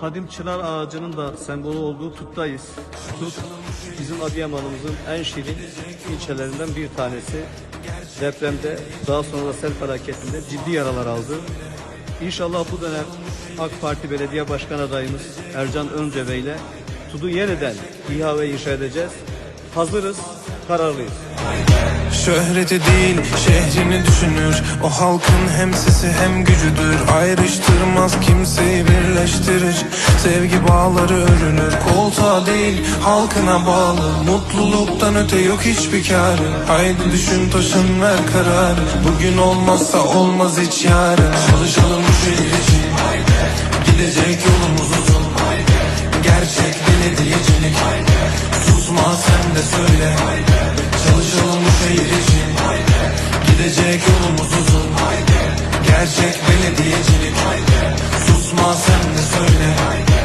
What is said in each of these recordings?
kadim çınar ağacının da sembolü olduğu Tut'tayız. Tut, bizim Adıyaman'ımızın en şirin ilçelerinden bir tanesi. Depremde, daha sonra da sel felaketinde ciddi yaralar aldı. İnşallah bu dönem AK Parti Belediye Başkan adayımız Ercan Öncebe ile Tud'u yeniden İHA ve inşa edeceğiz. Hazırız, kararlıyız. Şöhreti değil şehrini düşünür. O halkın hem sesi hem gücüdür. Ayrıştırmaz kimseyi birleştirir. Sevgi bağları örülür Koltuğa değil halkına bağlı. Mutluluktan öte yok hiçbir kârı Haydi düşün taşın ver kararı. Bugün olmazsa olmaz hiç yarın. Çalışalım bu şehir için. Gidecek yolumuz uzun. Gerçek belediyecilik. Susma sen de söyle Gerek yolumuz uzun Haydi. Gerçek belediyecilik Haydi. Susma sen de söyle Haydi.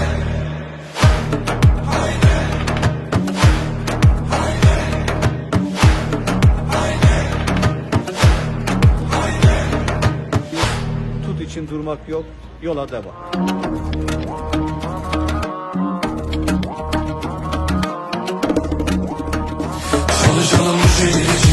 Tut için durmak yok, yola devam. Konuşalım bu şehir